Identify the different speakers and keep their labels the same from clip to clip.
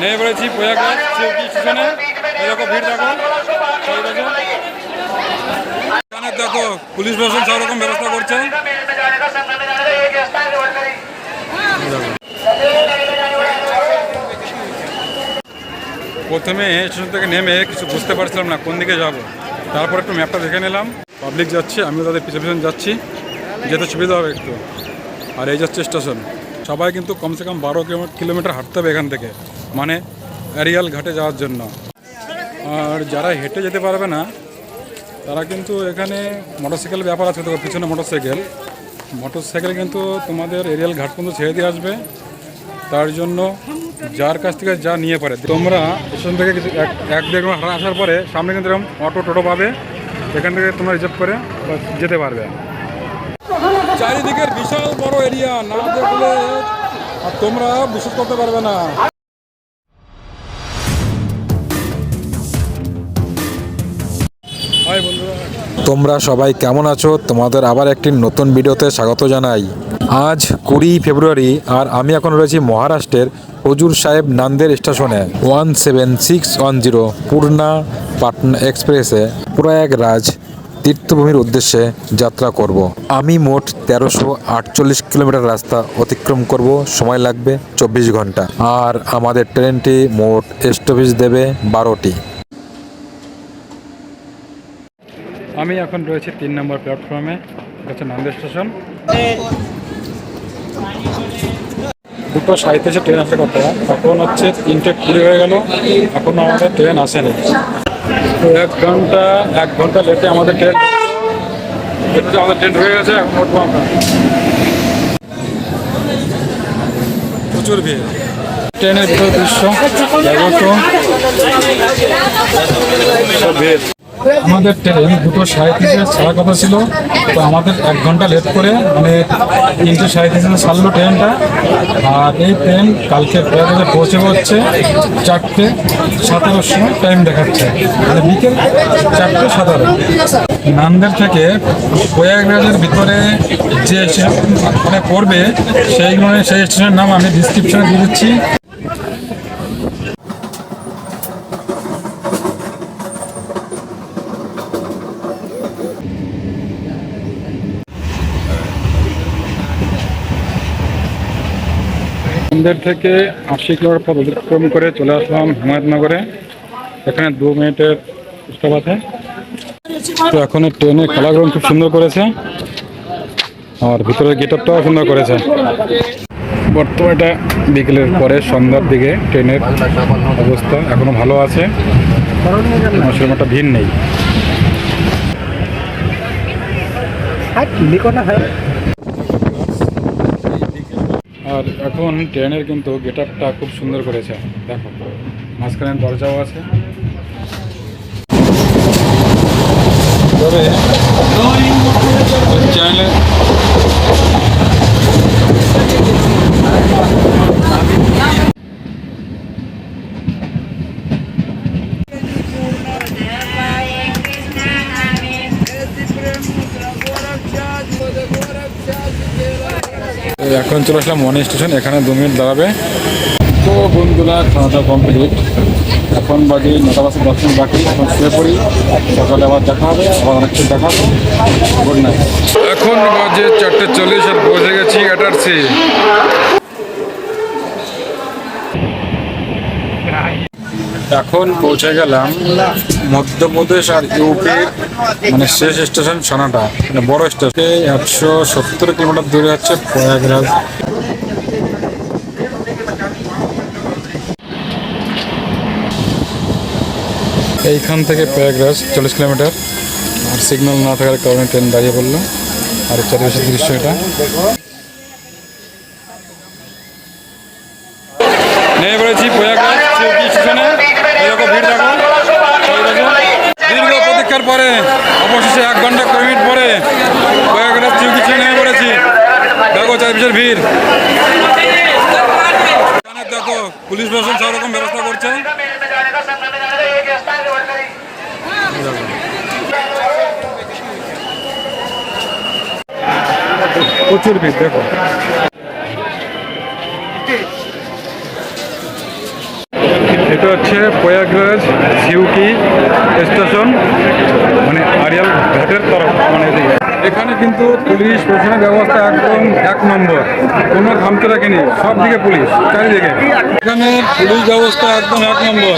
Speaker 1: নেমে পড়েছি প্রয়াগরাজ চৌকি স্টেশনে দেখো ভিড় দেখো। এখানে দেখো। পুলিশ প্রশাসন সব রকম ব্যবস্থা করছে। প্রথমে স্টেশন থেকে নেমে কিছু বুঝতে পারছিলাম না কোন দিকে যাব। তারপর একটু ম্যাপটা দেখে নিলাম। পাবলিক যাচ্ছে, আমিও তাদের পিছনে পিছনে যাচ্ছি। যেতে সুবিধা হবে একটু। আর এই যাচ্ছে স্টেশন, সবাই কিন্তু কমসে কম বারো কিলোমিটার হাঁটতে হবে এখান থেকে। মানে অ্যারিয়াল ঘাটে যাওয়ার জন্য। আর যারা হেঁটে যেতে পারবে না, তারা কিন্তু এখানে মোটরসাইকেল ব্যাপার আছে তো পিছনে মোটরসাইকেল। মোটরসাইকেল কিন্তু তোমাদের এরিয়াল ঘাট পর্যন্ত ছেড়ে দিয়ে আসবে। তার জন্য যার কাছ থেকে যা নিয়ে পারে, তোমরা স্টেশন থেকে এক দেড় ঘণ্টা আসার পরে সামনে কিন্তু এরকম অটো টোটো পাবে। এখান থেকে তোমরা রিজার্ভ করে যেতে পারবে। চারিদিকের বিশাল বড় এরিয়া না দেখলে আর তোমরা বিশ্বাস করতে পারবে না।
Speaker 2: তোমরা সবাই কেমন আছো? তোমাদের আবার একটি নতুন ভিডিওতে স্বাগত জানাই। আজ কুড়ি ফেব্রুয়ারি আর আমি এখন রয়েছি মহারাষ্ট্রের হজুর সাহেব নান্দের স্টেশনে। One seven six one zero Purna Patna এক্সপ্রেসে প্রয়াগরাজ তীর্থভূমির উদ্দেশ্যে যাত্রা করব। আমি মোট তেরোশো আটচল্লিশ কিলোমিটার রাস্তা অতিক্রম করব। সময় লাগবে চব্বিশ ঘণ্টা। আর আমাদের ট্রেনটি মোট স্টপেজ দেবে বারোটি।
Speaker 1: আমি এখন রয়েছি তিন নম্বর প্ল্যাটফর্মে হচ্ছে নান্দের স্টেশন। দুটো সাঁইত্রিশে ট্রেন আসে কথা এখন হচ্ছে তিনটে কুড়ি হয়ে গেল। এখনও আমাদের ট্রেন আসেনি। তো এক ঘণ্টা এক ঘণ্টা লেটে আমাদের ট্রেন আমাদের ট্রেন হয়ে গেছে, এখন উঠবো আমরা। প্রচুর ভিড়। ট্রেনের ভিতর দৃশ্য সব ভিড়। আমাদের ট্রেন দুটো সাঁত্রিশে ছাড়ার কথা ছিল। তো আমাদের এক ঘণ্টা লেট করে মানে তিনটে সাঁত্রিশে ছাড়লো ট্রেনটা, আর এই ট্রেন কালকে প্রয়াগরাজে পৌঁছে হচ্ছে চারটে সতেরোর সময় টাইম দেখাচ্ছে। মানে বিকেল চারটে সতেরো। নান্দের থেকে প্রয়াগরাজের ভিতরে যে স্টেশন মানে পড়বে সেইগুলো সেই স্টেশনের নাম আমি ডিসক্রিপশনে দিয়ে দিচ্ছি। নান্দের থেকে আশি কিলোমিটার পথ অতিক্রম করে চলে আসলাম হিমায়তনগরে। এখানে দু মিনিটের স্টপ আছে। তো এখন ট্রেনের খেলাগুলো খুব সুন্দর করেছে। আর ভিতরের গেটআপটাও সুন্দর করেছে। বর্তমানে এটা বিকেলের পরে সন্ধ্যার দিকে ট্রেনের অবস্থা এখনও ভালো আছে। সেরকম একটা ভিড় নেই। আর এখন ট্রেনের কিন্তু গেট আপটা খুব সুন্দর করেছে। দেখো মাঝখানে দরজাও আছে। তবে এখন চলে আসলাম মনে স্টেশন এখানে দু মিনিট দাঁড়াবে। তো বন্ধুরা খাওয়া কমপ্লিট এখন বাজে নটা বাসে দশ মিনিট বাকি, এখন শুয়ে পড়ি। সকালে আবার দেখা হবে, আবার অনেক কিছু দেখা হবে গুড নাইট এখন বাজে চারটে চল্লিশ আর পৌঁছে গেছি এটারসি। এখন পৌঁছে গেলাম মধ্যপ্রদেশ আর ইউপি মানে শেষ স্টেশন সোনাটা মানে বড় স্টেশন। একশো সত্তর কিলোমিটার দূরে হচ্ছে প্রয়াগরাজ। এইখান থেকে প্রয়াগরাজ চল্লিশ কিলোমিটার। আর সিগন্যাল না থাকার কারণে ট্রেন দাঁড়িয়ে পড়ল। আর চারিপাশের দৃশ্য এটা নেমে পড়েছি প্রয়াগরাজ চৌকি স্টেশনে দেখো ভিড় দেখো। এই দেখো দীর্ঘ প্রতীক্ষার পরে, অবশেষে এক ঘণ্টা কুড়ি মিনিট পরে প্রয়াগরাজ চৌকি স্টেশনে নেমে পড়েছি। দেখো চারিপাশের ভিড়। দেখো, পুলিশ প্রশাসন সব রকম ব্যবস্থা করছে। প্রচুর ভিড়, দেখো। এটা হচ্ছে প্রয়াগরাজ সিউকি স্টেশন মানে আরিয়াল ঘাটের তরফ মানে এখানে কিন্তু পুলিশ প্রশাসনের ব্যবস্থা একদম এক নম্বর। কোনো খামতে রাখেনি, সব দিকে পুলিশ, চারিদিকে। এখানে পুলিশ ব্যবস্থা একদম এক নম্বর।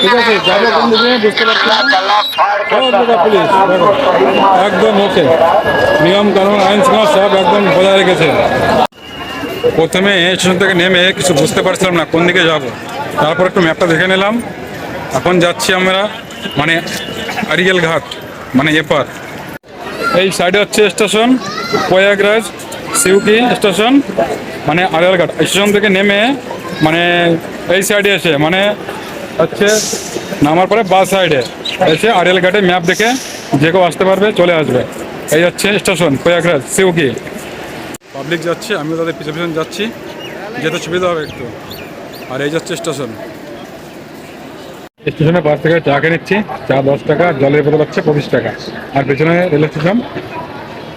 Speaker 1: ঠিক আছে, যাব কোন দিকে বুঝতে পারছি সব জায়গায় পুলিশ একদম ওকে নিয়ম কানুন, আইন শৃঙ্খলা সব একদম বজায় রেখেছে। প্রথমে স্টেশন থেকে নেমে কিছু বুঝতে পারছিলাম না কোন দিকে যাব। তারপর একটু ম্যাপটা দেখে নিলাম। এখন যাচ্ছি আমরা মানে আরিয়াল ঘাট মানে এপার। এই সাইডে হচ্ছে স্টেশন, প্রয়াগরাজ, সিউকি স্টেশন মানে আরিয়াল ঘাট। স্টেশন থেকে নেমে মানে এই সাইডে এসে মানে হচ্ছে নামার পরে বাস সাইডে এসে আরিয়াল ঘাটে ম্যাপ দেখে যে কেউ আসতে পারবে, চলে আসবে। এই হচ্ছে স্টেশন, প্রয়াগরাজ, সিউকি। পাবলিক যাচ্ছে আমিও তাদের পিছনে পিছনে যাচ্ছি যেতে সুবিধা হবে একটু। আর এই যাচ্ছে স্টেশন। স্টেশনের পাশ থেকে চা খেয়ে নিচ্ছি চা দশ টাকা জলের বোতল হচ্ছে পঁচিশ টাকা। আর পেছনে রেল স্টেশন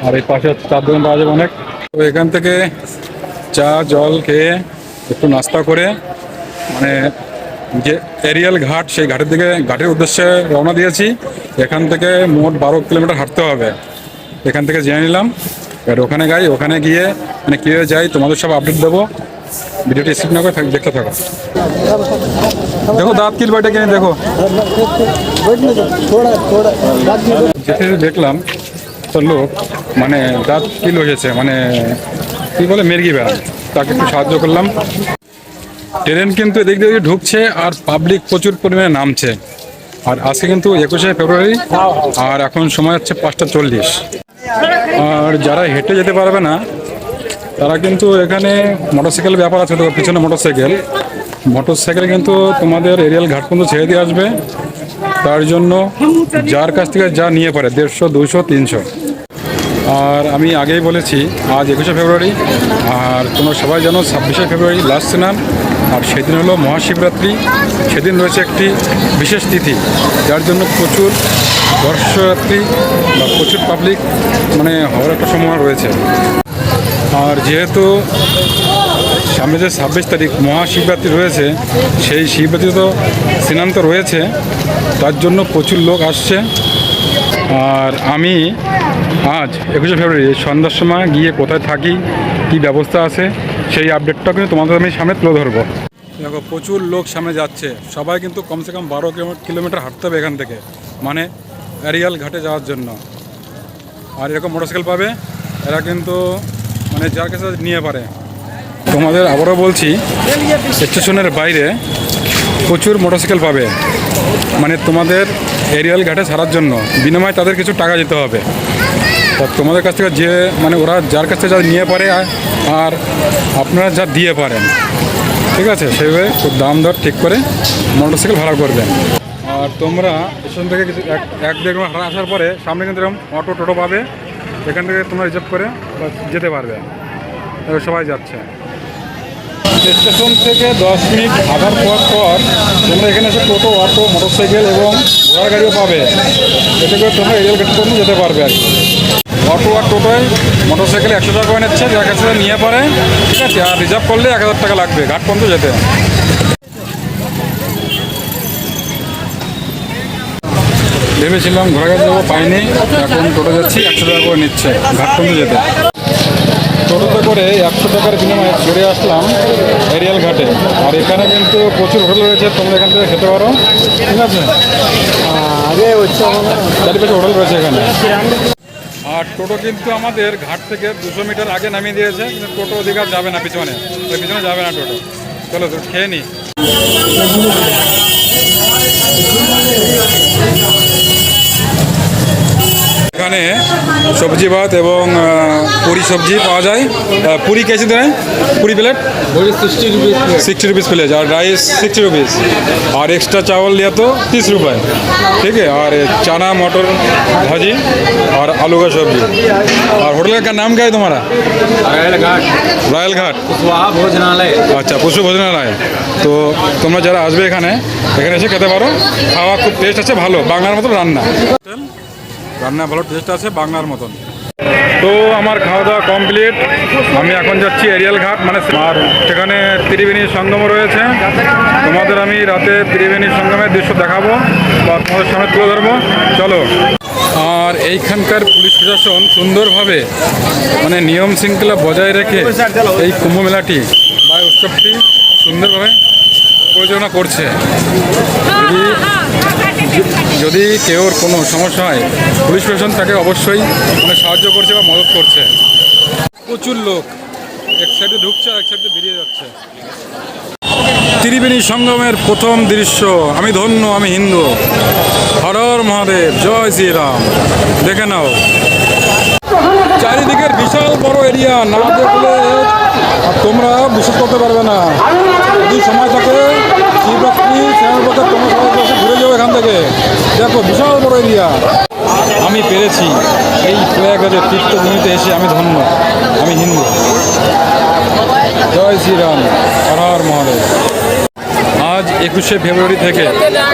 Speaker 1: আর এই পাশে হচ্ছে চার দোকান পাওয়া যাবে অনেক। তো এখান থেকে চা জল খেয়ে একটু নাস্তা করে মানে যে এরিয়াল ঘাট সেই ঘাটের দিকে ঘাটের উদ্দেশ্যে রওনা দিয়েছি। এখান থেকে মোট বারো কিলোমিটার হাঁটতে হবে। এখান থেকে জেনে নিলাম। এবার ওখানে গাই, ওখানে গিয়ে মানে কীভাবে যাই, তোমাদের সব আপডেট দেবো। ভিডিওটি স্কিপ না করে দেখতে থাকো। দেখো, দাঁত কিল বাটে কিনে, দেখো। যেতে দেখলাম তো লোক মানে দাঁত কিল হয়েছে মানে কি বলে, মেরগি বেড়া। তাকে একটু সাহায্য করলাম। ট্রেন কিন্তু এদিক দিয়ে ঢুকছে আর পাবলিক প্রচুর পরিমাণে নামছে। আর আজকে কিন্তু একুশে ফেব্রুয়ারি, আর এখন সময় হচ্ছে পাঁচটা চল্লিশ। আর যারা হেঁটে যেতে পারবে না, তারা কিন্তু এখানে মোটরসাইকেল ব্যাপার আছে পিছনে মোটরসাইকেল। মোটরসাইকেল কিন্তু তোমাদের এরিয়াল ঘাট পর্যন্ত ছেড়ে দিয়ে আসবে। তার জন্য যার কাছ থেকে যা নিয়ে পারে, দেড়শো দুশো তিনশো। আর আমি আগেই বলেছি, আজ একুশে ফেব্রুয়ারি, আর তোমরা সবাই জানো ছাব্বিশে ফেব্রুয়ারি লাস্ট স্নান, আর সেদিন হলো মহাশিবরাত্রি। সেদিন রয়েছে একটি বিশেষ তিথি, যার জন্য প্রচুর দর্শয়াত্রী বা প্রচুর পাবলিক মানে হওয়ার একটা সম্ভাবনা রয়েছে। আর যেহেতু সামনে যে ছাব্বিশ তারিখ মহাশিবরাত্রি রয়েছে, সেই শিবরাত্রি তো স্নান তো রয়েছে, তার জন্য প্রচুর লোক আসছে। আর আমি আজ একুশে ফেব্রুয়ারি সন্ধ্যার সময় গিয়ে কোথায় থাকি, কি ব্যবস্থা আছে, সেই আপডেটটা কিন্তু তোমাদের আমি সামনে তুলে ধরবো। দেখো, প্রচুর লোক সামনে যাচ্ছে। সবাই কিন্তু কমসে কম বারো কিলোমিটার হাঁটতে হবে এখান থেকে। মানে অ্যারিয়াল ঘাটে যাওয়ার জন্য। আর এরকম মোটরসাইকেল পাবে, এরা কিন্তু মানে যার কাছে নিয়ে পারে। তোমাদের আবারও বলছি, স্টেশনের বাইরে প্রচুর মোটরসাইকেল পাবে। মানে তোমাদের এরিয়াল ঘাটে ছাড়ার জন্য। বিনিময়ে তাদের কিছু টাকা দিতে হবে। তা তোমাদের কাছ থেকে যে মানে ওরা যার কাছ থেকে যা নিয়ে পারে আর- আপনারা যা দিয়ে পারেন। ঠিক আছে? সেভাবে খুব দাম দর ঠিক করে মোটরসাইকেল ভাড়া করবেন। আর তোমরা স্টেশন থেকে কিছু এক দেড় ঘণ্টা আসার পরে সামনে কিন্তু এরকম অটো টোটো পাবে, এখান থেকে তোমরা রিজার্ভ করে যেতে পারবে। সবাই যাচ্ছে। স্টেশন থেকে দশ মিনিট আসার পর পর তোমরা এখানে এসে টোটো, অটো, মোটরসাইকেল এবং ঘোড়ার গাড়িও পাবে। এতে করে তোমরা রেল গেট পর্যন্ত যেতে পারবে আর অটো আর টোটোয় মোটরসাইকেল একশো টাকা করে নিচ্ছে, যার কাছে নিয়ে পারে, ঠিক আছে, আর রিজার্ভ করলে এক হাজার টাকা লাগবে, ঘাট পর্যন্ত যেতে। ভেবেছিলাম ঘোরাঘাট যাব পাইনি। এখন টোটো যাচ্ছি, একশো টাকা করে নিচ্ছে ঘাটকুন্ডু যেতে। টোটোতে করে একশো টাকার বিনিময়ে ঘুরে আসলাম এরিয়াল ঘাটে। আর এখানে কিন্তু প্রচুর হোটেল রয়েছে, তোমরা এখান থেকে খেতে পারো। ঠিক আছে? চারিপাশে হোটেল রয়েছে এখানে। আর টোটো কিন্তু আমাদের ঘাট থেকে দুশো মিটার আগে নামিয়ে দিয়েছে, কিন্তু টোটো অধিকার যাবে না পিছনে। পিছনে যাবে না টোটো। চলো খেয়ে নি। এখানে সবজি ভাত এবং আহ, পুরি সবজি পাওয়া যায় আহ, পুরি কেজি দেয় puri plate sixty rupees plate और राइस सिक्सटी रुपीज़ और एक्स्ट्रा चावल लिया तो तीस रुपये ठीक है और चना मटर भाजी और आलू का सब्जी और होटल का नाम क्या है तुम्हारा
Speaker 3: ঘাট
Speaker 1: রয়্যাল ঘাট
Speaker 3: কুশওয়াহা ভোজনালয়
Speaker 1: আচ্ছা পশু ভোজনালয় তো তোমরা যারা আসবে এখানে এখানে এসে খেতে পারো খাওয়া খুব টেস্ট আছে ভালো বাংলার মতো রান্না রান্না ভালো টেস্ট আছে, বাংলার মতন। তো আমার খাওয়া দাওয়া কমপ্লিট আমি এখন যাচ্ছি এরিয়াল ঘাট মানে আর সেখানে ত্রিবেণী সঙ্গম রয়েছে। তোমাদের আমি রাতে ত্রিবেণী সঙ্গমের দৃশ্য দেখাবো বা তোমাদের সামনে তুলে ধরবো। চলো। আর এইখানকার পুলিশ প্রশাসন সুন্দরভাবে মানে নিয়ম শৃঙ্খলা বজায় রেখে এই কুম্ভ মেলাটি বা উৎসবটি সুন্দরভাবে পরিচালনা করছে। যদি কেউর কোনো সমস্যা হয়, পুলিশ প্রশাসন তাকে অবশ্যই মানে সাহায্য করছে বা মদত করছে। প্রচুর লোক। এক সাইডে ঢুকছে আর এক সাইডে বেরিয়ে যাচ্ছে। ত্রিবেণী সঙ্গমের প্রথম দৃশ্য, আমি ধন্য, আমি হিন্দু। হর মহাদেব, জয় শ্রীরাম। দেখে নাও। চারিদিকের বিশাল বড় এরিয়া, না দেখলে তোমরা বিশ্বাস করতে পারবে না। যদি সময় থাকে, শিবরাত্রি সেনার পথে তোমরা সবাই ঘুরে যাও এখান থেকে। দেখো, বিশাল বড় এরিয়া। আমি পেরেছি। এই প্রয়াগরাজের তীর্থভূমিতে এসে আমি ধন্য। আমি হিন্দু। জয় শ্রীরাম। হর হর মহাদেব। আজ একুশে ফেব্রুয়ারি থেকে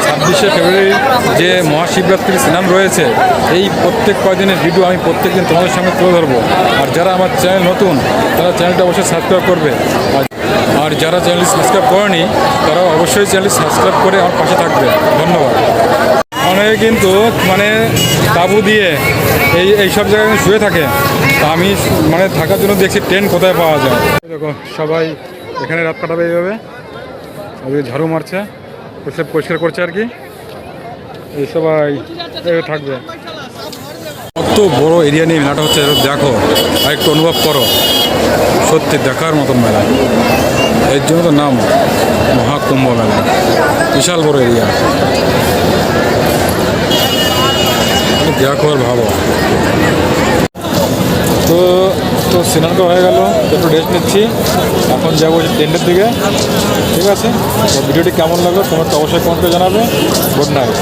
Speaker 1: ছাব্বিশে ফেব্রুয়ারি যে মহাশিবরাত্রির স্নান রয়েছে, এই প্রত্যেক কয়দিনের ভিডিও আমি প্রত্যেক দিন তোমাদের সামনে তুলে ধরবো। আর যারা আমার চ্যানেল নতুন, তারা চ্যানেলটা অবশ্যই সাবস্ক্রাইব করবে। আর- যারা চ্যানেলটি সাবস্ক্রাইব করেনি তারা অবশ্যই চ্যানেলটি সাবস্ক্রাইব করে আমার পাশে থাকবে। ধন্যবাদ। অনেকে কিন্তু মানে তাবু দিয়ে এই এইসব জায়গায় শুয়ে থাকে। তা আমি মানে থাকার জন্য দেখছি ট্রেন কোথায় পাওয়া যায়। দেখো সবাই এখানে রাত কাটাবে এইভাবে। ওই ঝাড়ু মারছে পরিষ্কার পরিষ্কার করছে আর কি। এই সবাই থাকবে। কত বড় এরিয়া নিয়ে মেলাটা হচ্ছে দেখো, আর একটু অনুভব করো। সত্যি দেখার মতন মেলা। এর জন্য তো নাম, মহাকুম্ভ মেলা। বিশাল বড় এরিয়া। দেখো আর ভাবো। তো তো সিনেমাটা হয়ে গেল। একটু রেস্ট নিচ্ছি। এখন যাব ট্রেনের দিকে। ঠিক আছে? ভিডিওটি কেমন লাগল? তোমার তো অবশ্যই কমেন্টে জানাবে। Good night